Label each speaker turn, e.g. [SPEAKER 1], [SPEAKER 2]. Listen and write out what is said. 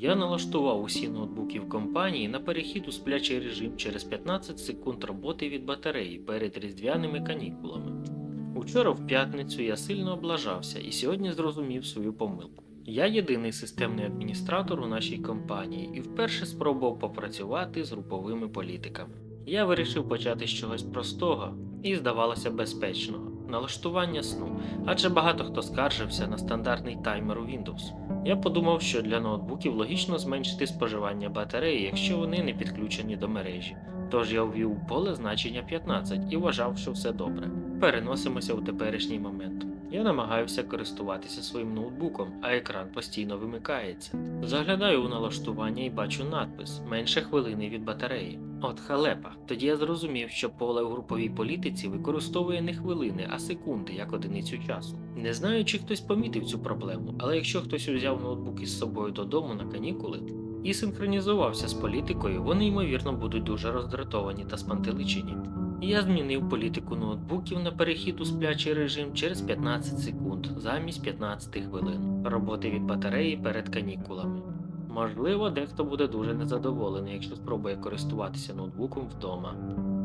[SPEAKER 1] Я налаштував усі ноутбуки в компанії на перехід у сплячий режим через 15 секунд роботи від батареї перед різдвяними канікулами. Учора в п'ятницю я сильно облажався і сьогодні зрозумів свою помилку. Я єдиний системний адміністратор у нашій компанії і вперше спробував попрацювати з груповими політиками. Я вирішив почати з чогось простого і, здавалося, безпечного налаштування сну, адже багато хто скаржився на стандартний таймер у Windows. Я подумав, що для ноутбуків логічно зменшити споживання батареї, якщо вони не підключені до мережі. Тож я ввів поле значення 15 і вважав, що все добре. Переносимося у теперішній момент. Я намагаюся користуватися своїм ноутбуком, а екран постійно вимикається. Заглядаю у налаштування і бачу надпис менше хвилини від батареї. От халепа. Тоді я зрозумів, що поле у груповій політиці використовує не хвилини, а секунди як одиницю часу. Не знаю, чи хтось помітив цю проблему, але якщо хтось узяв ноутбук із собою додому на канікули і синхронізувався з політикою, вони ймовірно будуть дуже роздратовані та спантеличені. Я змінив політику ноутбуків на перехід у сплячий режим через 15 секунд замість 15 хвилин роботи від батареї перед канікулами. Можливо, дехто буде дуже незадоволений, якщо спробує користуватися ноутбуком вдома.